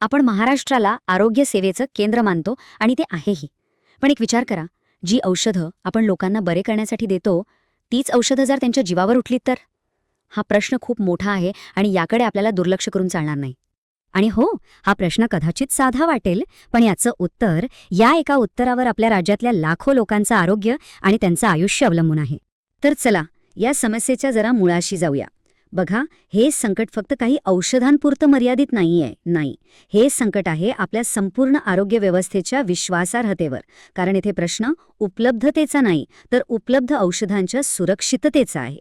आपण महाराष्ट्राला आरोग्य सेवेचं केंद्र मानतो आणि ते आहेही. पण एक विचार करा जी औषधं आपण लोकांना बरे करण्यासाठी देतो तीच औषधं जर त्यांच्या जीवावर उठलीत तर? हा प्रश्न खूप मोठा आहे आणि याकडे आपल्याला दुर्लक्ष करून चालणार नाही. आणि हो हा प्रश्न कदाचित साधा वाटेल पण याचं उत्तर या एका उत्तरावर आपल्या राज्यातल्या लाखो लोकांचं आरोग्य आणि त्यांचं आयुष्य अवलंबून आहे. तर चला या समस्येच्या जरा मुळाशी जाऊया. बघा हे संकट फक्त काही औषधांपुरतं मर्यादित नाहीये नाही. हे संकट आहे आपल्या संपूर्ण आरोग्य व्यवस्थेच्या विश्वासार्हतेवर. कारण इथे प्रश्न उपलब्धतेचा नाही तर उपलब्ध औषधांच्या सुरक्षिततेचा आहे.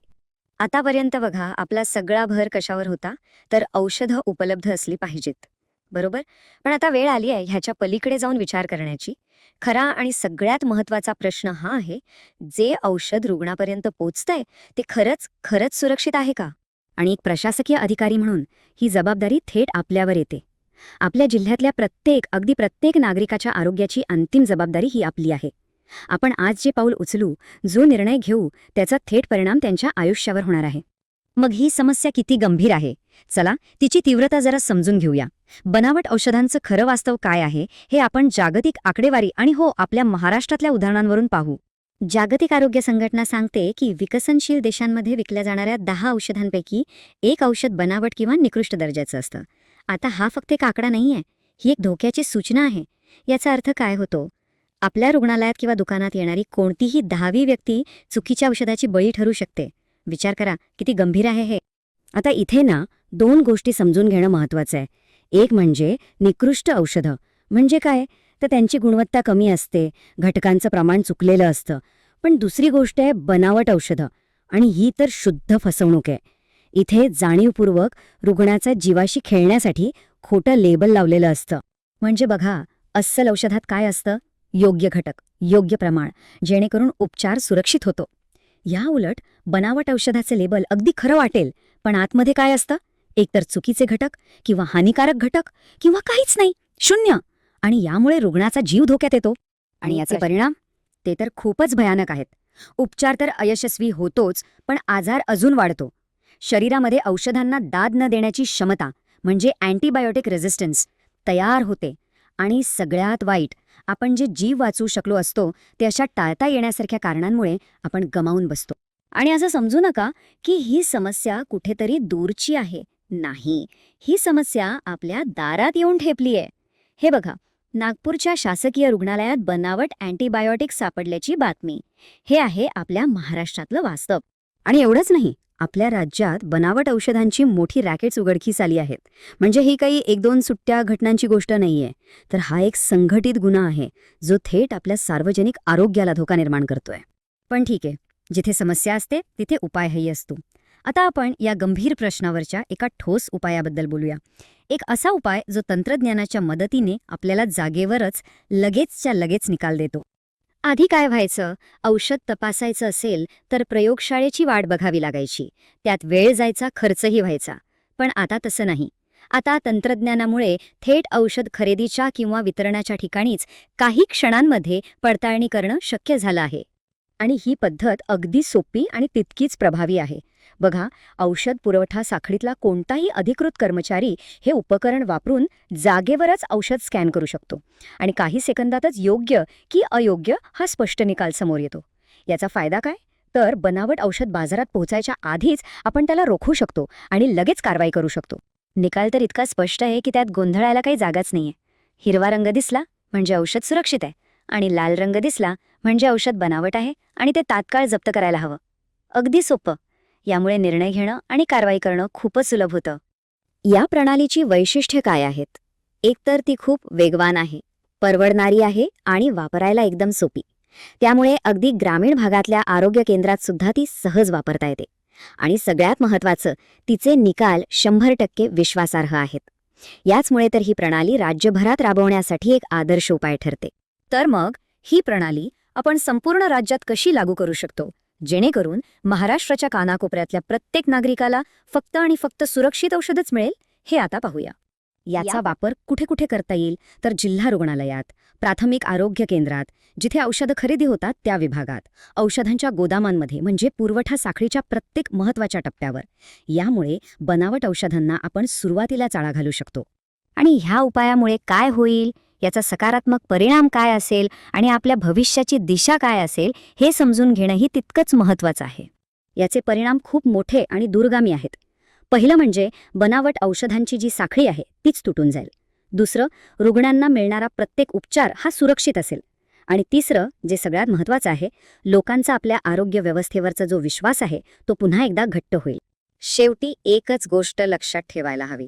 आतापर्यंत बघा आपला सगळा भर कशावर होता? तर औषधं उपलब्ध असली पाहिजेत. बरोबर? पण आता वेळ आली आहे ह्याच्या पलीकडे जाऊन विचार करण्याची. खरा आणि सगळ्यात महत्त्वाचा प्रश्न हा आहे जे औषध रुग्णापर्यंत पोचतंय ते खरंच खरंच सुरक्षित आहे का? आणि एक प्रशासकीय अधिकारी म्हणून ही जबाबदारी थेट आपल्यावर येते. आपल्या जिल्ह्यातल्या प्रत्येक अगदी प्रत्येक नागरिकाच्या आरोग्याची अंतिम जबाबदारी ही आपली आहे. आपण आज जे पाऊल उचलू जो निर्णय घेऊ त्याचा थेट परिणाम त्यांच्या आयुष्यावर होणार आहे. मग ही समस्या किती गंभीर आहे? चला तिची तीव्रता जरा समजून घेऊया. बनावट औषधांचं खरं वास्तव काय आहे हे आपण जागतिक आकडेवारी आणि हो आपल्या महाराष्ट्रातल्या उदाहरणांवरून पाहू. जागतिक आरोग्य संघटना सांगते की विकसनशील देशांमध्ये विकल्या जाणाऱ्या दहा औषधांपैकी एक औषध बनावट किंवा निकृष्ट दर्जाचं असतं. आता हा फक्त एक आकडा नाहीये ही एक धोक्याची सूचना आहे. याचा अर्थ काय होतो? आपल्या रुग्णालयात किंवा दुकानात येणारी कोणतीही दहावी व्यक्ती चुकीच्या औषधाची बळी ठरू शकते. विचार करा किती गंभीर आहे हे. आता इथे ना दोन गोष्टी समजून घेणं महत्वाचं आहे. एक म्हणजे निकृष्ट औषधं. म्हणजे काय? तर त्यांची गुणवत्ता कमी असते घटकांचं प्रमाण चुकलेलं असतं. पण दुसरी गोष्ट आहे बनावट औषधं. आणि ही तर शुद्ध फसवणूक आहे. इथे जाणीवपूर्वक रुग्णाचा जीवाशी खेळण्यासाठी खोटं लेबल लावलेलं असतं. म्हणजे बघा अस्सल औषधात काय असतं? योग्य घटक योग्य प्रमाण जेणेकरून उपचार सुरक्षित होतो. या उलट बनावट औषधाचे लेबल अगदी खरं वाटेल पण आतमध्ये काय असतं? एकतर चुकीचे घटक किंवा हानिकारक घटक किंवा काहीच नाही. शून्य! आणि यामुळे रुग्णाचा जीव धोक्यात येतो. आणि याचे परिणाम? ते तर खूपच भयानक आहेत. उपचार तर अयशस्वी होतोच पण आजार अजून वाढतो. शरीरामध्ये औषधांना दाद न देण्याची क्षमता म्हणजे अँटीबायोटिक रेझिस्टन्स तयार होते. आणि सगळ्यात वाईट आपण जे जीव वाचवू शकलो असतो ते अशा टाळता येण्यासारख्या कारणांमुळे आपण गमावून बसतो. आणि असं समजू नका की ही समस्या कुठेतरी दूरची आहे. नाही ही समस्या आपल्या दारात येऊन ठेपली आहे हे बघा नागपूरच्या शासकीय रुग्णालयात बनावट अँटीबायोटिक सापडल्याची बातमी. हे आहे आपल्या महाराष्ट्रातलं वास्तव. आणि एवढंच नाही आपल्या राज्यात बनावट औषधांची मोठी रॅकेट्स उघडकीस आली आहेत. म्हणजे ही काही एक दोन सुट्ट्या घटनांची गोष्ट नाहीये. तर हा एक संघटित गुन्हा आहे जो थेट आपल्या सार्वजनिक आरोग्याला धोका निर्माण करतोय. पण ठीक आहे जिथे समस्या असते तिथे उपायही असतो. आता आपण या गंभीर प्रश्नावरच्या एका ठोस उपायाबद्दल बोलूया. एक असा उपाय जो तंत्रज्ञानाच्या मदतीने आपल्याला जागेवरच लगेचच्या लगेच निकाल देतो. आधी काय व्हायचं? औषध तपासायचं असेल तर प्रयोगशाळेची वाट बघावी लागायची. त्यात वेळ जायचा खर्चही व्हायचा. पण आता तसं नाही. आता तंत्रज्ञानामुळे थेट औषध खरेदीच्या किंवा वितरणाच्या ठिकाणीच काही क्षणांमध्ये पडताळणी करणं शक्य झालं आहे. आणि ही पद्धत अगदी सोपी आणि तितकीच प्रभावी आहे. बघा औषध पुरवठा साखळीतला कोणताही अधिकृत कर्मचारी हे उपकरण वापरून जागेवरच औषध स्कॅन करू शकतो. आणि काही सेकंदातच योग्य की अयोग्य हा स्पष्ट निकाल समोर येतो. याचा फायदा काय? तर बनावट औषध बाजारात पोहोचायच्या आधीच आपण त्याला रोखू शकतो आणि लगेच कारवाई करू शकतो. निकाल तर इतका स्पष्ट आहे की त्यात गोंधळायला काही जागाच नाहीये. हिरवा रंग दिसला म्हणजे औषध सुरक्षित आहे आणि लाल रंग दिसला म्हणजे औषध बनावट आहे आणि ते तात्काळ जप्त करायला हवं. अगदी सोपं. यामुळे निर्णय घेणं आणि कारवाई करणं खूपच सुलभ होतं. या प्रणालीची वैशिष्ट्ये काय आहेत? एकतर ती खूप वेगवान आहे परवडणारी आहे आणि वापरायला एकदम सोपी. त्यामुळे अगदी ग्रामीण भागातल्या आरोग्य केंद्रात सुद्धा ती सहज वापरता येते. आणि सगळ्यात महत्वाचं तिचे निकाल शंभर टक्के विश्वासार्ह आहेत. याचमुळे तर ही प्रणाली राज्यभरात राबवण्यासाठी एक आदर्श उपाय ठरते. तर मग ही प्रणाली आपण संपूर्ण राज्यात कशी लागू करू शकतो? जेणेकरून महाराष्ट्राच्या कानाकोपऱ्यातल्या प्रत्येक नागरिकाला फक्त आणि फक्त सुरक्षित औषधच मिळेल हे आता पाहूया. याचा वापर कुठे कुठे करता येईल तर जिल्हा रुग्णालयात प्राथमिक आरोग्य केंद्रात जिथे औषधं खरेदी होतात त्या विभागात औषधांच्या गोदामांमध्ये म्हणजे पुरवठा साखळीच्या प्रत्येक महत्त्वाच्या टप्प्यावर. यामुळे बनावट औषधांना आपण सुरुवातीला चाळा घालू शकतो. आणि ह्या उपायामुळे काय होईल? याचा सकारात्मक परिणाम काय असेल आणि आपल्या भविष्याची दिशा काय असेल हे समजून घेणंही तितकंच महत्वाचं आहे. याचे परिणाम खूप मोठे आणि दूरगामी आहेत. पहिलं म्हणजे बनावट औषधांची जी साखळी आहे तीच तुटून जाईल. दुसरं रुग्णांना मिळणारा प्रत्येक उपचार हा सुरक्षित असेल. आणि तिसरं जे सगळ्यात महत्वाचं आहे लोकांचा आपल्या आरोग्य व्यवस्थेवरचा जो विश्वास आहे तो पुन्हा एकदा घट्ट होईल. शेवटी एकच गोष्ट लक्षात ठेवायला हवी.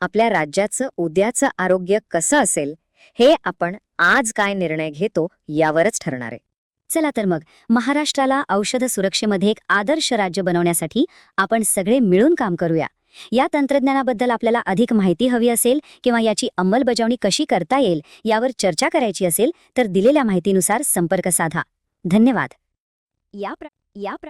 आपल्या राज्याचं उद्याचं आरोग्य कसं असेल हे आपण आज काय निर्णय घेतो यावरच ठरणार आहे. चला तर मग महाराष्ट्राला औषध सुरक्षेमध्ये एक आदर्श राज्य बनवण्यासाठी आपण सगळे मिळून काम करूया. या तंत्रज्ञानाबद्दल आपल्याला अधिक माहिती हवी असेल किंवा याची अंमलबजावणी कशी करता येईल यावर चर्चा करायची असेल तर दिलेल्या माहितीनुसार संपर्क साधा. धन्यवाद. या प्र या प्र